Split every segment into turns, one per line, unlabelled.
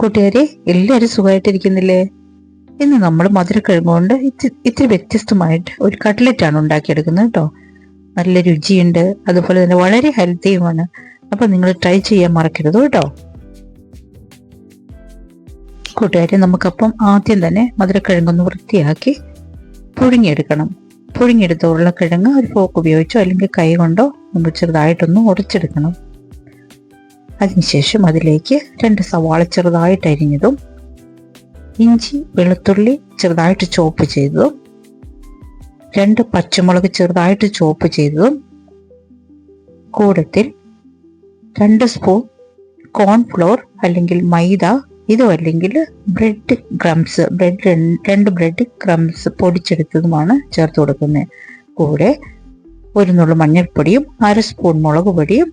കൂട്ടുകാരെ എല്ലാവരും സുഖമായിട്ടിരിക്കുന്നില്ലേ? ഇന്ന് നമ്മൾ മധുരക്കിഴങ്ങ് കൊണ്ട് ഇത്തി- ഇത്തിരി വ്യത്യസ്തമായിട്ട് ഒരു കട്ട്ലറ്റ് ആണ് ഉണ്ടാക്കിയെടുക്കുന്നത് കേട്ടോ. നല്ല രുചിയുണ്ട് അതുപോലെ തന്നെ വളരെ ഹെൽത്തിയുമാണ്. അപ്പൊ നിങ്ങൾ ട്രൈ ചെയ്യാൻ മറക്കരുത് കേട്ടോ. കൂട്ടുകാരെ നമുക്കപ്പം ആദ്യം തന്നെ മധുരക്കിഴങ്ങൊന്ന് വൃത്തിയാക്കി പുഴുങ്ങിയെടുക്കണം. പുഴുങ്ങിയെടുത്ത ഉരുളക്കിഴങ്ങ് ഒരു ഫോക്ക് ഉപയോഗിച്ചോ അല്ലെങ്കിൽ കൈ കൊണ്ടോ നമ്മൾ ചെറുതായിട്ടൊന്ന് ഉടച്ചെടുക്കണം അതിനുശേഷം അതിലേക്ക് രണ്ട് സവാള ചെറുതായിട്ട് അരിഞ്ഞതും ഇഞ്ചി വെളുത്തുള്ളി ചെറുതായിട്ട് ചോപ്പ് ചെയ്തതും രണ്ട് പച്ചമുളക് ചെറുതായിട്ട് ചോപ്പ് ചെയ്തതും കൂടത്തിൽ രണ്ട് സ്പൂൺ കോൺഫ്ലോർ അല്ലെങ്കിൽ മൈദ ഇതോ അല്ലെങ്കിൽ ബ്രെഡ് ക്രംസ് ബ്രെഡ് രണ്ട് ബ്രെഡ് ക്രംസ് പൊടിച്ചെടുത്തതുമാണ് ചേർത്ത് കൊടുക്കുന്നത്. കൂടെ ഒരു നുള്ളു മഞ്ഞൾപ്പൊടിയും അര സ്പൂൺ മുളക് പൊടിയും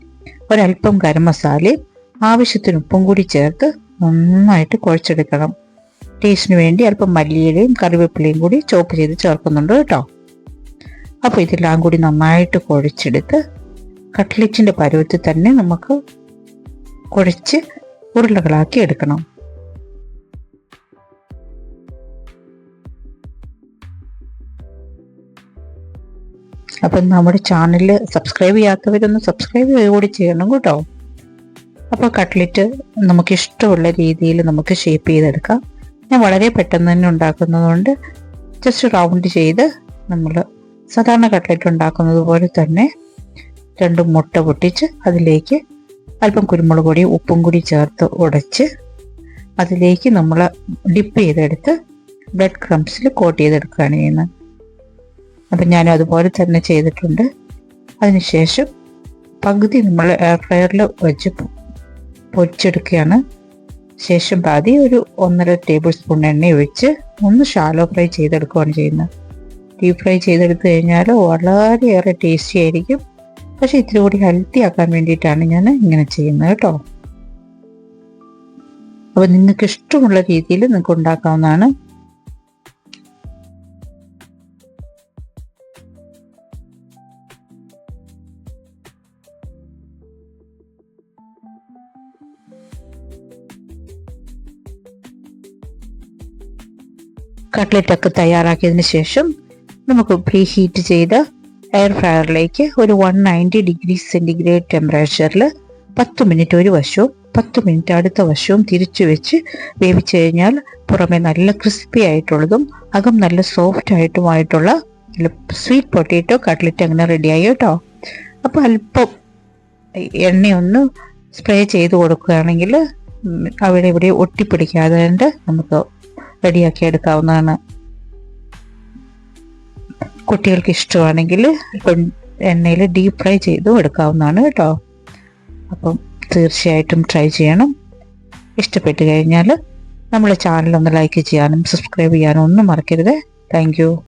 ഒരല്പം ഗരം മസാലയും ആവശ്യത്തിന് ഉപ്പും കൂടി ചേർത്ത് നന്നായിട്ട് കുഴച്ചെടുക്കണം. ടേസ്റ്റിന് വേണ്ടി അല്പം മല്ലിയിലയും കറിവേപ്പിലയും കൂടി ചോപ്പ് ചെയ്ത് ചേർക്കുന്നുണ്ട് കേട്ടോ. അപ്പോൾ ഇതെല്ലാം കൂടി നന്നായിട്ട് കുഴച്ചെടുത്ത് കട്ട്ലറ്റിന്റെ പരുവത്തിൽ തന്നെ നമുക്ക് കുഴച്ച് ഉരുളകളാക്കി എടുക്കണം. അപ്പം നമ്മുടെ ചാനൽ സബ്സ്ക്രൈബ് ചെയ്യാത്തവരൊന്ന് സബ്സ്ക്രൈബ് കൂടി ചെയ്യണം കേട്ടോ. അപ്പോൾ കട്ട്ലറ്റ് നമുക്ക് ഇഷ്ടമുള്ള രീതിയിൽ നമുക്ക് ഷേപ്പ് ചെയ്തെടുക്കാം. ഞാൻ വളരെ പെട്ടെന്ന് തന്നെ ഉണ്ടാക്കുന്നതുകൊണ്ട് ജസ്റ്റ് റൗണ്ട് ചെയ്ത് നമ്മൾ സാധാരണ കട്ട്ലറ്റ് ഉണ്ടാക്കുന്നത് പോലെ തന്നെ രണ്ട് മുട്ട പൊട്ടിച്ച് അതിലേക്ക് അല്പം കുരുമുളക് പൊടി ഉപ്പും കൂടി ചേർത്ത് ഉടച്ച് അതിലേക്ക് നമ്മൾ ഡിപ്പ് ചെയ്തെടുത്ത് ബ്രെഡ് ക്രംസിൽ കോട്ട് ചെയ്തെടുക്കുകയാണ് ചെയ്യുന്നത്. അപ്പം ഞാൻ അതുപോലെ തന്നെ ചെയ്തിട്ടുണ്ട്. അതിനുശേഷം പകുതി നമ്മൾ എയർ ഫ്രയറിൽ വെച്ച് പൊരിച്ചെടുക്കുകയാണ്. ശേഷം പാതി ഒരു ഒന്നര ടേബിൾ സ്പൂൺ എണ്ണ ഒഴിച്ച് ഒന്ന് ഷാലോ ഫ്രൈ ചെയ്തെടുക്കുകയാണ് ചെയ്യുന്നത്. ഡീപ് ഫ്രൈ ചെയ്തെടുത്ത് കഴിഞ്ഞാൽ വളരെയേറെ ടേസ്റ്റി ആയിരിക്കും. പക്ഷേ ഇത്തിരി കൂടി ഹെൽത്തി ആക്കാൻ വേണ്ടിയിട്ടാണ് ഞാൻ ഇങ്ങനെ ചെയ്യുന്നത് കേട്ടോ. അപ്പോൾ നിങ്ങൾക്ക് ഇഷ്ടമുള്ള രീതിയിൽ നിങ്ങൾക്ക് ഉണ്ടാക്കാവുന്നതാണ്. കട്ട്ലറ്റ് ഒക്കെ തയ്യാറാക്കിയതിന് ശേഷം നമുക്ക് പ്രീ ഹീറ്റ് ചെയ്ത് എയർ ഫ്രയറിലേക്ക് ഒരു വൺ നയന്റി ഡിഗ്രി സെന്റിഗ്രേഡ് ടെമ്പറേച്ചറിൽ പത്ത് മിനിറ്റ് ഒരു വശവും പത്ത് മിനിറ്റ് അടുത്ത വശവും തിരിച്ചു വെച്ച് വേവിച്ച് കഴിഞ്ഞാൽ പുറമെ നല്ല ക്രിസ്പി ആയിട്ടുള്ളതും അകം നല്ല സോഫ്റ്റ് ആയിട്ടുമായിട്ടുള്ള സ്വീറ്റ് പൊട്ടേറ്റോ കട്ട്ലറ്റ് അങ്ങനെ റെഡിയായി കേട്ടോ. അപ്പോൾ അല്പം എണ്ണയൊന്ന് സ്പ്രേ ചെയ്ത് കൊടുക്കുകയാണെങ്കിൽ അവിടെ ഇവിടെ ഒട്ടിപ്പിടിക്കാതെ നമുക്ക് റെഡിയാക്കി എടുക്കാവുന്നതാണ്. കുട്ടികൾക്ക് ഇഷ്ടമാണെങ്കിൽ എണ്ണയിൽ ഡീപ്പ് ഫ്രൈ ചെയ്തും എടുക്കാവുന്നതാണ് കേട്ടോ. അപ്പം തീർച്ചയായിട്ടും ട്രൈ ചെയ്യണം. ഇഷ്ടപ്പെട്ട് കഴിഞ്ഞാൽ നമ്മളെ ചാനൽ ഒന്ന് ലൈക്ക് ചെയ്യാനും സബ്സ്ക്രൈബ് ചെയ്യാനും ഒന്നും മറക്കരുത്. താങ്ക്